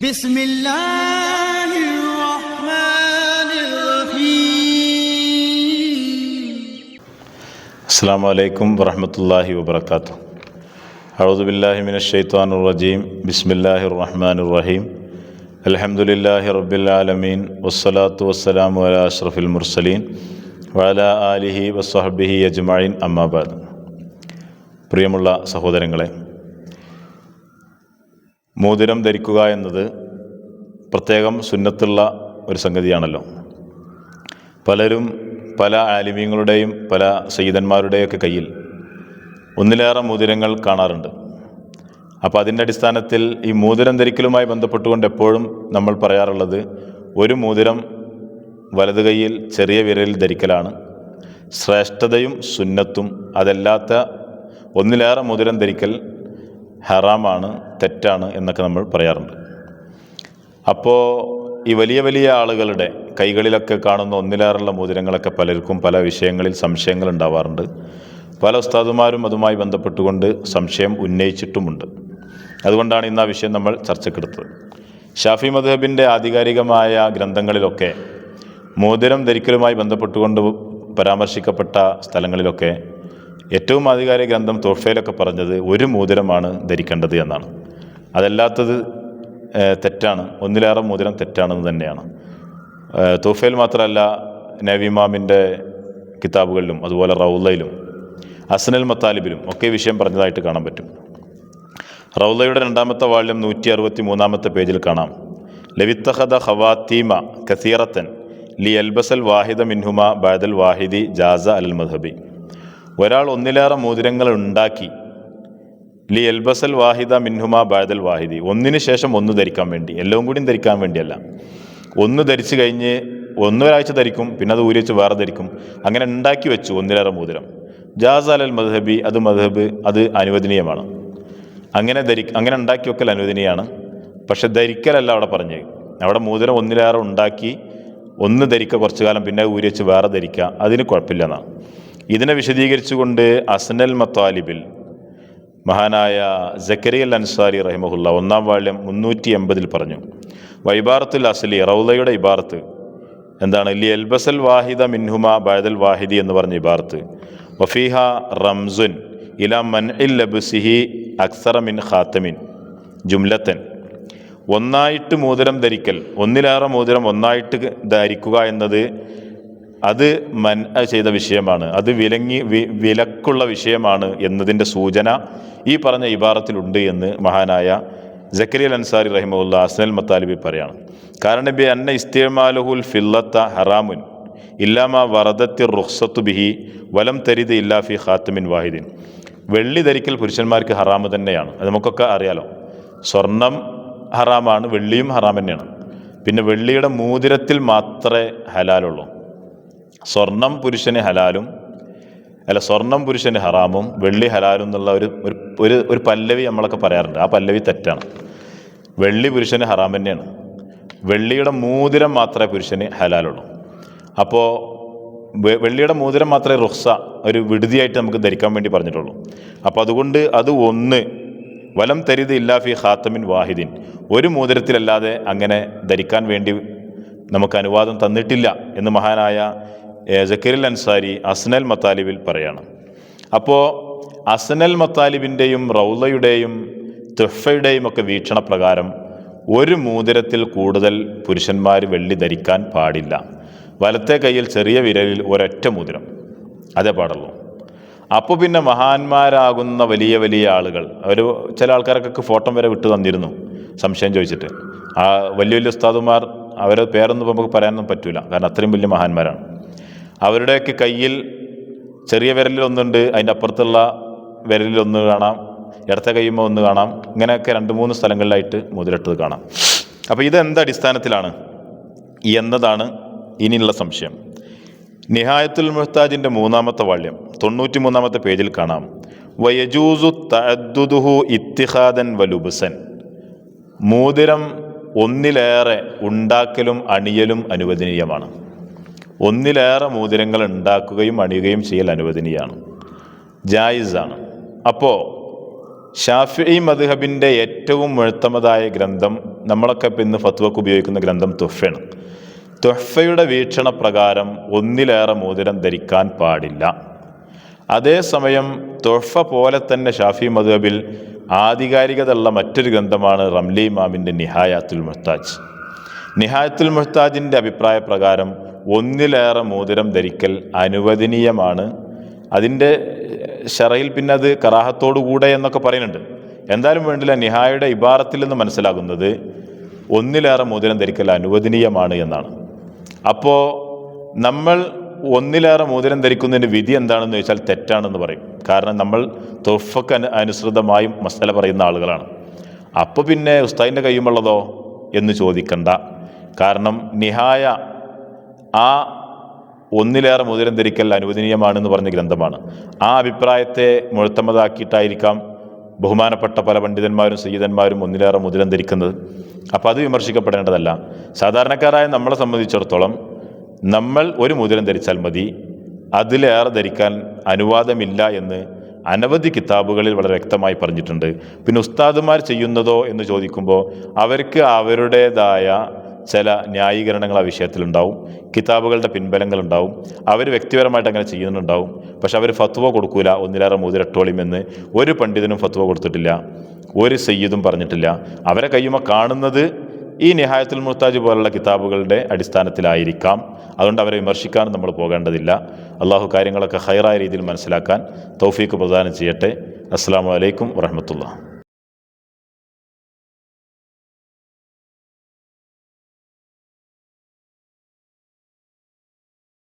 بسم الله الرحمن الرحيم അസ്സാം വലൈക്കും വറഹമത്തല്ലാഹി വബർക്കാത്തു അഴുദുബില്ലാഹി മിന ഷെയ്ത്താൻ റജീം ബിസ്മില്ലാഹി റഹ്മാൻ റഹീം അലഹമുല്ലാഹി റബ്ബിലാലമീൻ വസ്സലാത്തു വസ്സലാമു അല അഷ്റഫുൽ മുർസലീൻ വഅല ആലിഹി വസ്വഹബിഹി അജ്മഈൻ അമ്മാബാദ് പ്രിയമുള്ള സഹോദരങ്ങളെ മോതിരം ധരിക്കുക എന്നത് പ്രത്യേകം സുന്നത്തുള്ള ഒരു സംഗതിയാണല്ലോ. പലരും പല ആലിമ്യങ്ങളുടെയും പല സയ്യിദന്മാരുടെയൊക്കെ കയ്യിൽ ഒന്നിലേറെ മോതിരങ്ങൾ കാണാറുണ്ട്. അപ്പോൾ അതിന്റെ അടിസ്ഥാനത്തിൽ ഈ മോതിരം ധരിക്കലുമായി ബന്ധപ്പെട്ടുകൊണ്ട് എപ്പോഴും നമ്മൾ പറയാറുള്ളത് ഒരു മോതിരം വലത് കൈയിൽ ചെറിയ വിരലിൽ ധരിക്കലാണ്. ശ്രേഷ്ഠതയും സുന്നത്തും അതല്ലാത്ത ഒന്നിലേറെ മോതിരം ധരിക്കൽ ഹറാമാണ്. തെറ്റാണ് എന്നൊക്കെ നമ്മൾ പറയാറുണ്ട്. അപ്പോൾ ഈ വലിയ വലിയ ആളുകളുടെ കൈകളിലൊക്കെ കാണുന്ന ഒന്നിലേറുള്ള മോതിരങ്ങളൊക്കെ പലർക്കും പല വിഷയങ്ങളിൽ സംശയങ്ങൾ ഉണ്ടാവാറുണ്ട്. പല ഉസ്താദുമാരും അതുമായി ബന്ധപ്പെട്ടുകൊണ്ട് സംശയം ഉന്നയിച്ചിട്ടുമുണ്ട്. അതുകൊണ്ടാണ് ഇന്ന് ആ വിഷയം നമ്മൾ ചർച്ചക്കെടുത്തത് ഷാഫി മദ്ഹബിന്റെ ആധികാരികമായ ഗ്രന്ഥങ്ങളിലൊക്കെ മോതിരം ധരിക്കലുമായി ബന്ധപ്പെട്ടുകൊണ്ട് പരാമർശിക്കപ്പെട്ട സ്ഥലങ്ങളിലൊക്കെ ഏറ്റവും ആധികാരിക ഗ്രന്ഥം തോഫയിലൊക്കെ പറഞ്ഞത് ഒരു മോതിരമാണ് ധരിക്കേണ്ടത് എന്നാണ്. അതല്ലാത്തത് തെറ്റാണ്. ഒന്നിലേറെ മോതിരം തെറ്റാണെന്ന് തന്നെയാണ്. തോഫയിൽ മാത്രമല്ല നവിമാമിന്റെ കിതാബുകളിലും അതുപോലെ റൗലയിലും അസനൽ മത്താലിബിലും ഒക്കെ വിഷയം പറഞ്ഞതായിട്ട് കാണാൻ പറ്റും. റൗലയുടെ രണ്ടാമത്തെ വാള്യം നൂറ്റി അറുപത്തി മൂന്നാമത്തെ പേജിൽ കാണാം. ലവിത്തഹദ ഹവാത്തീമ കസീറത്തൻ ലി അൽബസൽ വാഹിദ മിൻഹുമ ബാദൽ വാഹിദി ജാസ അൽ മദ്ഹബി. ഒരാൾ ഒന്നിലേറെ മോതിരങ്ങൾ ഉണ്ടാക്കി ലി എൽബസൽ വാഹിദ മിൻഹുമ ബാദൽ വാഹിദി. ഒന്നിന് ശേഷം ഒന്ന് ധരിക്കാൻ വേണ്ടി. എല്ലാം കൂടിയും ധരിക്കാൻ വേണ്ടിയല്ല. ഒന്ന് ധരിച്ചു കഴിഞ്ഞ് ഒന്നൊരാഴ്ച ധരിക്കും പിന്നെ അത് ഊരി വെച്ച് വേറെ ധരിക്കും. അങ്ങനെ ഉണ്ടാക്കി വെച്ചു ഒന്നിലേറെ മോതിരം. ജാസ് അൽ മദ്ഹബി അത് മദ്ഹബ് അത് അനുവദനീയമാണ്. അങ്ങനെ ധരി അങ്ങനെ ഉണ്ടാക്കി വെക്കൽ അനുവദനീയമാണ്. പക്ഷെ ധരിക്കലല്ല അവിടെ പറഞ്ഞത് അവിടെ മോതിരം ഒന്നിലേറെ ഉണ്ടാക്കി ഒന്ന് ധരിക്കുക കുറച്ചു കാലം പിന്നെ ഊരി വെച്ച് വേറെ ധരിക്കുക അതിന് കുഴപ്പമില്ല എന്നാണ്. ഇതിനെ വിശദീകരിച്ചുകൊണ്ട് അസ്നൽ മത്താലിബിൽ മഹാനായ ജക്കരിയൽ അൻസാരി റഹിമഹുല്ല ഒന്നാം വാള്യം മുന്നൂറ്റി എൺപതിൽ പറഞ്ഞു വൈബാറത്തുൽ അസ്ലി റൗലയുടെ ഇബാറത്ത്. എന്താണ്? ലി എൽബസൽ വാഹിദ മിൻഹുമ ബൈദൽ വാഹിദി എന്ന് പറഞ്ഞ ഇബാറത്ത്. വഫീഹ റംസുൻ ഇല മൻ ഇൽ ലബുസിഹി അക്സറ മിൻ ഖാത്തമിൻ. ജുംലത്തൻ ഒന്നായിട്ട് മോതിരം ധരിക്കൽ ഒന്നിലേറെ മോതിരം ഒന്നായിട്ട് ധരിക്കുക എന്നത് അത് മൻ ചെയ്ത വിഷയമാണ്. അത് വിലങ്ങി വിലക്കുള്ള വിഷയമാണ് എന്നതിന്റെ സൂചന ഈ പറഞ്ഞ ഇബാറത്തിലുണ്ട് എന്ന് മഹാനായ ജക്കരിയൽ അൻസാരി റഹിമുല്ല അസ്നൽ മത്താലിബി പറയാണ്. കാരണം ബി അന്ന ഇസ്തിമാലുഹുൽ ഫില്ലത്ത ഹറാമുൻ ഇല്ലാമ വറദത്തി റുഖ്സത്തു ബിഹി വലം തരിത് ഇല്ലാ ഫി ഖാത്തമിൻ വാഹിദിൻ. വെള്ളി ധരിക്കൽ പുരുഷന്മാർക്ക് ഹറാമ് തന്നെയാണ്. അത് നമുക്കൊക്കെ അറിയാലോ. സ്വർണം ഹറാമാണ് വെള്ളിയും ഹറാം തന്നെയാണ്. പിന്നെ വെള്ളിയുടെ മോതിരത്തിൽ മാത്രമേ ഹലാലുള്ളൂ. സ്വർണം പുരുഷന് ഹലാലും അല്ല സ്വർണം പുരുഷന് ഹറാമും വെള്ളി ഹലാലും എന്നുള്ള ഒരു ഒരു ഒരു പല്ലവി നമ്മളൊക്കെ പറയാറുണ്ട്. ആ പല്ലവി തെറ്റാണ്. വെള്ളി പുരുഷന് ഹറാം തന്നെയാണ്. വെള്ളിയുടെ മോതിരം മാത്രമേ പുരുഷന് ഹലാലുള്ളൂ. അപ്പോൾ വെള്ളിയുടെ മോതിരം മാത്രമേ റുഹ്സ ഒരു വിടുതിയായിട്ട് നമുക്ക് ധരിക്കാൻ വേണ്ടി പറഞ്ഞിട്ടുള്ളൂ. അപ്പോൾ അതുകൊണ്ട് അത് ഒന്ന് വലം തരിത് ഇല്ലാഫി ഖാത്തമിൻ വാഹിദിൻ. ഒരു മോതിരത്തിലല്ലാതെ അങ്ങനെ ധരിക്കാൻ വേണ്ടി നമുക്ക് അനുവാദം തന്നിട്ടില്ല എന്ന് മഹാനായ ഏ, ജക്കരിൽ അൻസാരി അസ്നൽ മത്താലിബിൽ പറയാണ്. അപ്പോൾ അസ്നൽ മത്താലിബിന്റെയും റൗലയുടെയും തുഫയുടെയും ഒക്കെ വീക്ഷണപ്രകാരം ഒരു മോതിരത്തിൽ കൂടുതൽ പുരുഷന്മാർ വെള്ളി ധരിക്കാൻ പാടില്ല. വലത്തെ കയ്യിൽ ചെറിയ വിരലിൽ ഒരൊറ്റ മോതിരം. അതേ പാടുള്ളൂ. അപ്പോൾ പിന്നെ മഹാന്മാരാകുന്ന വലിയ വലിയ ആളുകൾ ഒരു ചില ആൾക്കാർക്കൊക്കെ ഫോട്ടോ വരെ വിട്ടു തന്നിരുന്നു സംശയം ചോദിച്ചിട്ട്. ആ വലിയ വലിയ ഉസ്താദുമാർ അവരെ പേരൊന്നും നമുക്ക് പറയാനൊന്നും പറ്റില്ല കാരണം അത്രയും വലിയ മഹാന്മാരാണ്. അവരുടെയൊക്കെ കയ്യിൽ ചെറിയ വിരലിലൊന്നുണ്ട് അതിന്റെ അപ്പുറത്തുള്ള വിരലിലൊന്ന് കാണാം ഇടത്തെ കയ്യുമ്പോൾ ഒന്ന് കാണാം. ഇങ്ങനെയൊക്കെ രണ്ട് മൂന്ന് സ്ഥലങ്ങളിലായിട്ട് മുതിരിട്ടത് കാണാം. അപ്പോൾ ഇത് എന്ത് അടിസ്ഥാനത്തിലാണ്? എന്നതാണ് ഇനിയുള്ള സംശയം. നിഹായത്തുൽ മുഹ്താജിന്റെ മൂന്നാമത്തെ വാള്യം തൊണ്ണൂറ്റി മൂന്നാമത്തെ പേജിൽ കാണാം. വയജൂസു തഅദ്ദുദുഹു ഇത്തിഹാദൻ വലുബുസൻ. മോതിരം ഒന്നിലേറെ ഉണ്ടാക്കലും അണിയലും അനുവദനീയമാണ്. ഒന്നിലേറെ മോതിരങ്ങൾ ഉണ്ടാക്കുകയും അണിയുകയും ചെയ്യൽ അനുവദനീയാണ്. ജായിസാണ്. അപ്പോൾ ഷാഫി മദ്ഹബിന്റെ ഏറ്റവും മുഴുത്തമതായ ഗ്രന്ഥം നമ്മളൊക്കെ ഇപ്പം ഇന്ന് ഫത്വക്ക് ഉപയോഗിക്കുന്ന ഗ്രന്ഥം തുഹഫയാണ്. തുഹഫയുടെ വീക്ഷണ പ്രകാരം ഒന്നിലേറെ മോതിരം ധരിക്കാൻ പാടില്ല. അതേസമയം തുഹഫ പോലെ തന്നെ ഷാഫി മദ്ഹബിൽ ആധികാരികതയുള്ള മറ്റൊരു ഗ്രന്ഥമാണ് റംലി ഇമാമിന്റെ നിഹായാത്തുൽ മുഹ്താജ്. നിഹായത്തുൽ മുഹ്താജിന്റെ അഭിപ്രായ പ്രകാരം ഒന്നിലേറെ മോതിരം ധരിക്കൽ അനുവദനീയമാണ്. അതിന്റെ ഷറയിൽ പിന്നെ അത് കറാഹത്തോടുകൂടെ എന്നൊക്കെ പറയുന്നുണ്ട്. എന്തായാലും വേണ്ടില്ല നിഹായുടെ ഇബാറത്തിൽ നിന്ന് മനസ്സിലാകുന്നത് ഒന്നിലേറെ മോതിരം ധരിക്കൽ അനുവദനീയമാണ് എന്നാണ്. അപ്പോൾ നമ്മൾ ഒന്നിലേറെ മോതിരം ധരിക്കുന്നതിന്റെ വിധി എന്താണെന്ന് ചോദിച്ചാൽ തെറ്റാണെന്ന് പറയും. കാരണം നമ്മൾ തൊഫക്ക് അനു അനുസൃതമായും മസല പറയുന്ന ആളുകളാണ്. അപ്പോൾ പിന്നെ ഉസ്താദിന്റെ കയ്യുമുള്ളതോ എന്ന് ചോദിക്കണ്ട. കാരണം നിഹായ ആ ഒന്നിലേറെ മോതിരം ധരിക്കൽ അനുവദനീയമാണെന്ന് പറഞ്ഞ ഗ്രന്ഥമാണ്. ആ അഭിപ്രായത്തെ മുഴുത്തമതാക്കിയിട്ടായിരിക്കാം ബഹുമാനപ്പെട്ട പല പണ്ഡിതന്മാരും സയ്യിദന്മാരും ഒന്നിലേറെ മോതിരം ധരിക്കുന്നത് അപ്പോൾ അത് വിമർശിക്കപ്പെടേണ്ടതല്ല. സാധാരണക്കാരായ നമ്മളെ സംബന്ധിച്ചിടത്തോളം നമ്മൾ ഒരു മോതിരം ധരിച്ചാൽ മതി അതിലേറെ ധരിക്കാൻ അനുവാദമില്ല എന്ന് അനവധി കിതാബുകളിൽ വളരെ വ്യക്തമായി പറഞ്ഞിട്ടുണ്ട്. പിന്നെ ഉസ്താദുമാർ ചെയ്യുന്നതോ എന്ന് ചോദിക്കുമ്പോൾ അവർക്ക് അവരുടേതായ ചില ന്യായീകരണങ്ങൾ ആ വിഷയത്തിലുണ്ടാവും. കിതാബുകളുടെ പിൻബലങ്ങളുണ്ടാവും. അവർ വ്യക്തിപരമായിട്ട് അങ്ങനെ ചെയ്യുന്നുണ്ടാവും. പക്ഷെ അവർ ഫത്വ കൊടുക്കൂല. ഒന്നിലേറെ മോതിരട്ടോളിമെന്ന് ഒരു പണ്ഡിതനും ഫത്വ കൊടുത്തിട്ടില്ല. ഒരു സയ്യിദും പറഞ്ഞിട്ടില്ല. അവരെ കയ്യുമ കാണുന്നത് ഈ നിഹായത്തുൽ മുർത്താജ് പോലുള്ള കിതാബുകളുടെ അടിസ്ഥാനത്തിലായിരിക്കാം. അതുകൊണ്ട് അവരെ വിമർശിക്കാൻ നമ്മൾ പോകേണ്ടതില്ല. അള്ളാഹു കാര്യങ്ങളൊക്കെ ഹൈറായ രീതിയിൽ മനസ്സിലാക്കാൻ തൗഫീക്ക് പ്രദാനം ചെയ്യട്ടെ. അസ്സാം വലൈക്കും വറഹമത്തുള്ള